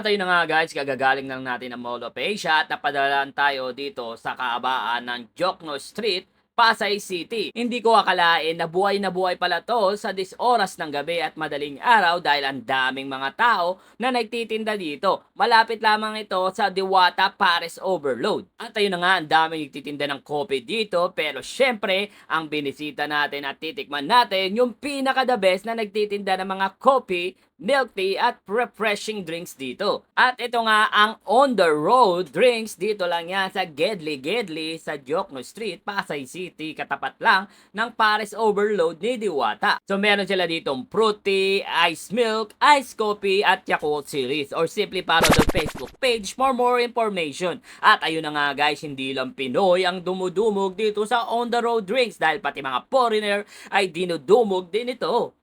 At ayun na nga guys, kagagaling lang natin ng Mall of Asia at napadalaan tayo dito sa kaabaan ng Jokno Street, Pasay City. Hindi ko akalain na buhay na buhay pala to sa dis oras ng gabi at madaling araw dahil ang daming mga tao na nagtitinda dito. Malapit lamang ito sa Diwata Paris Overload. At ayun na nga, ang daming nagtitinda ng kopi dito pero syempre, ang binisita natin at titikman natin yung pinaka the best na nagtitinda ng mga kopi milk tea at refreshing drinks dito. At ito nga ang on the road drinks dito lang yan sa Gedli Gedli sa Jokno Street, Pasay City, katapat lang ng Paris Overload ni Diwata. So meron sila ditong fruity, ice milk, ice coffee at Yakult series or simply para the Facebook page for more information. At ayun na nga guys, hindi lang Pinoy ang dumudumog dito sa on the road drinks dahil pati mga foreigner ay dinudumog din ito.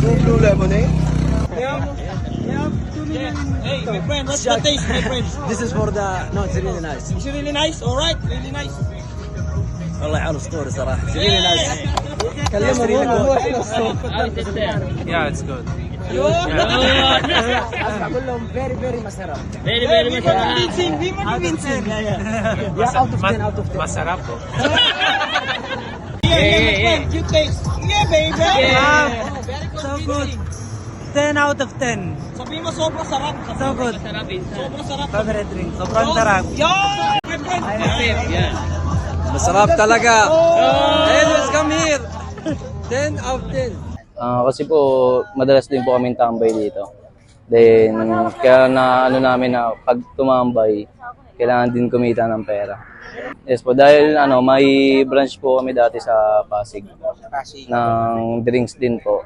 Two blue lemonade. Hey, my friend, what's the taste, my friend? This is for the. No, it's really nice. It's really nice, alright, really nice. والله حلو اسطوري صراحه. It's really nice. كلمه مو Yeah, it's good. Yun! As kabulong, very, very masarap. Very, very masarap. Hindi mo convincing, hindi mo convincing. Yeah, yeah. Out of 10, out of 10. Masarap po. Oh. Yeah, yeah, yeah. You taste. Yeah, baby. Yeah. Very convincing. 10 out of 10. Sabi mo, sobrang sarap. So good. Eh. Sobrang sarap. Favorite drink. Sobrang sarap. Yun! Masarap talaga. Oh! Hey, come here. 10 out of 10. Ah, kasi po, madalas din po kaming tambay dito. Then, kaya na ano namin na pag tumambay, kailangan din kumita ng pera. Yes po, dahil ano, may branch po kami dati sa Pasig. Ng drinks din po.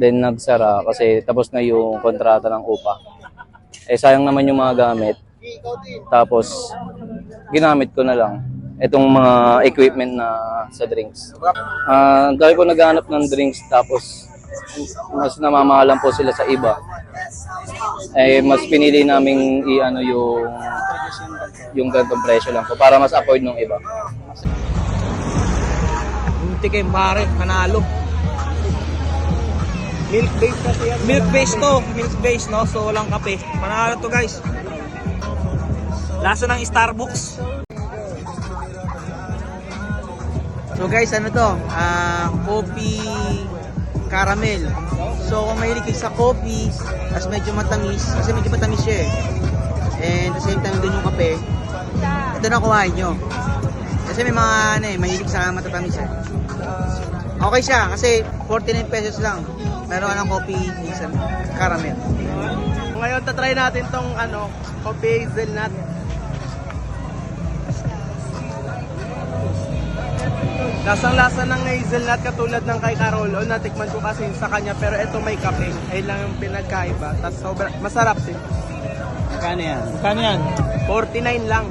Then nagsara kasi tapos na yung kontrata ng upa. Eh sayang naman yung mga gamit. Tapos ginamit ko na lang itong mga equipment na sa drinks. Ah, dahil po naghanap ng drinks tapos mas namamahalan po sila sa iba. Eh mas pinili naming i-ano yung yung ganitong presyo lang po para mas afford ng iba. Munti kay pare, panalo. Milk base kasi yan. Milk base to, milk base no, so walang kape. Panalo to guys. Lasa ng Starbucks. So guys, ano to? Ah, coffee caramel. So kung mahilig kayo sa coffee, as medyo matamis, kasi medyo matamis siya eh. And the same time, doon yung kape. Ito na kuhain nyo. Kasi may mga ano eh, mahilig sa matatamis eh. Okay siya, kasi 49 pesos lang. Meron ka ng coffee caramel. Ngayon tatry natin tong ano, coffee hazelnut. Lasang lasa ng hazelnut katulad ng kay Carolo. Natikman ko kasi sa kanya pero ito may kape. Ayun lang yung pinagkaiba. Tapos sobra, masarap din. Kano yan? Kano yan? 49 lang.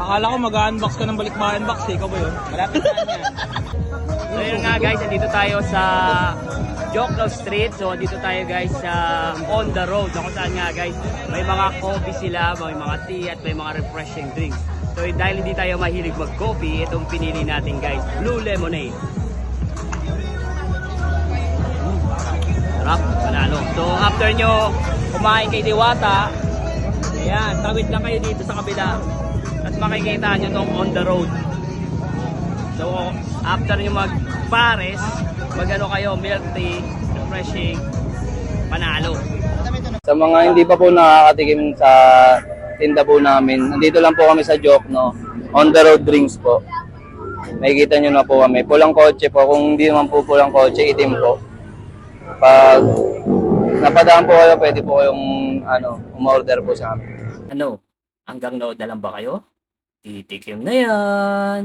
Akala ko mag-unbox ka ng balikbayan box eh. Ikaw ba yun? Malapit na yan. So yun nga guys, nandito tayo sa Jokno Street. So dito tayo guys sa on the road. So, kung saan nga guys, may mga coffee sila, may mga tea at may mga refreshing drinks. So dahil hindi tayo mahilig mag-coffee, itong pinili natin guys, Blue Lemonade. Sarap, panalo. So after nyo kumain kay Diwata, ayan, tawid lang kayo dito sa kabila. At makikita nyo tong on the road. So, after nyo mag-pares, mag-ano kayo, milk tea, refreshing, panalo. Sa mga hindi pa po nakakatikim sa tinda po namin, nandito lang po kami sa Jokno, on the road drinks po. Makikita nyo na po kami. Pulang kotse po, kung hindi naman po pulang kotse, itim po. Pag napadaan po kayo, pwede po kayong ano, umorder po sa amin. Ano, hanggang nood na lang ba kayo? Titikim na yan!